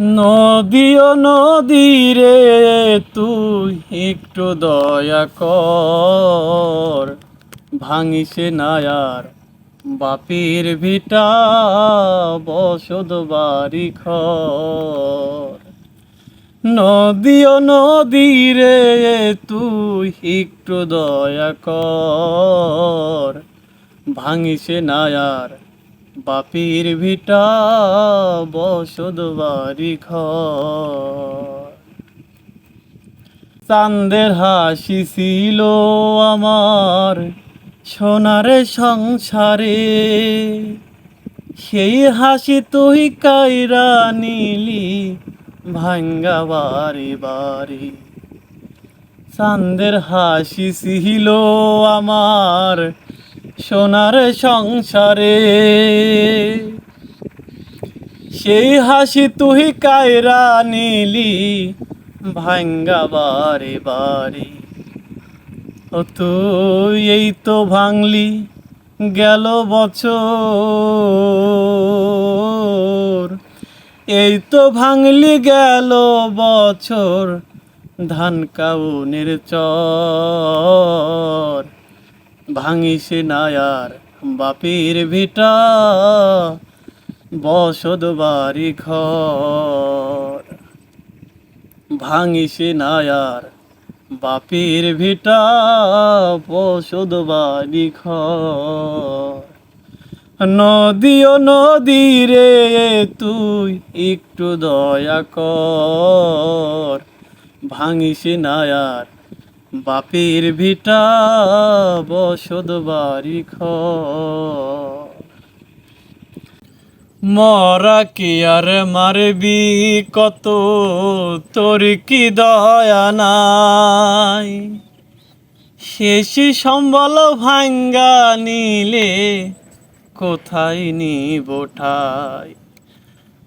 নদীও নদী রে তুই একটু দয়া কর। ভাঙিসে নায়ার বাপির ভিটা বসদ বাড়ি খর নদীও নদী তুই একটু দয়া কর। ভাঙিসে নায়ার বাপির ভিটা বসদ বাড়ি চান্দের হাসি ছিল আমার সোনারে সংসারে। সেই হাসি তুই কাইরা নিলি ভাঙ্গা বাড়ি বাড়ি। চান্দের হাসি ছিল আমার সোনার সংসারে। সেই হাসি তুই কায়রা নিলি ভাঙ্গা বারে বারে। ও তুই এই তো ভাঙলি গেল বছর। এই তো ভাঙলি গেল বছর ধান কাউনের চর। ভাঙিসে নায়ার বাপির ভিটা বসদ বাড়ি ঘর। ভাঙিসে নায়ার বাপির ভিটা বসদ বাড়ি ঘর। নদীও নদী রে, তুই একটু দয়া কর। ভাঙিসে নায়ার বাপের ভিটা বসদ বাড়ি ঘর। মরা কি আর মারবি কত, তোর কি দয়া নাই? শেষ সম্বল ভাঙ্গা নিলে কোথায় নিব ঠাই?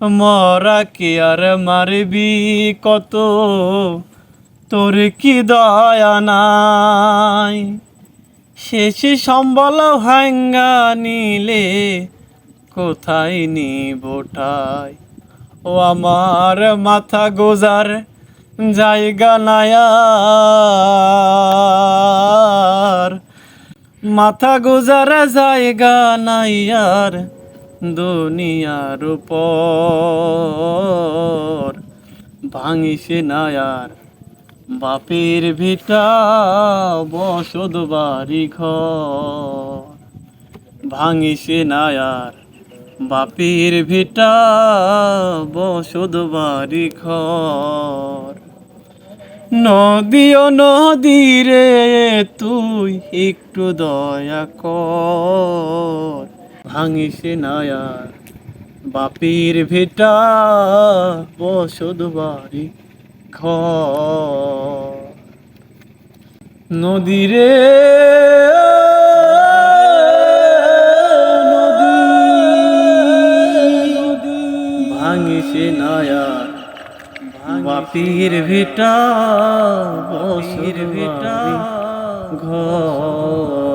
মরা কি আর মারবি কত তোর কি দয়া নাই? শেষ সম্বল ভাঙ্গা নিলে কোথায় নিব ঠাই? ও আমার মাথা গোজার জায়গা নায়ার। মাথা গোজার জায়গা নাইয়ার দুনিয়ার উপর। ভাঙিসে নায়ার বাপের ভিটা বসদ বাড়ি ঘর। ভাঙিসে নায়ার, বাপের ভিটা বসদ বাড়ি ঘর। নদীও নদী রে তুই একটু দয়া কর। ভাঙিসে নায়ার, বাপের ভিটা বসদ বাড়ি ঘর নদী রে নদী ভাঙিসে নায়ার বাপির ভিটা বসির ভিটা ঘর।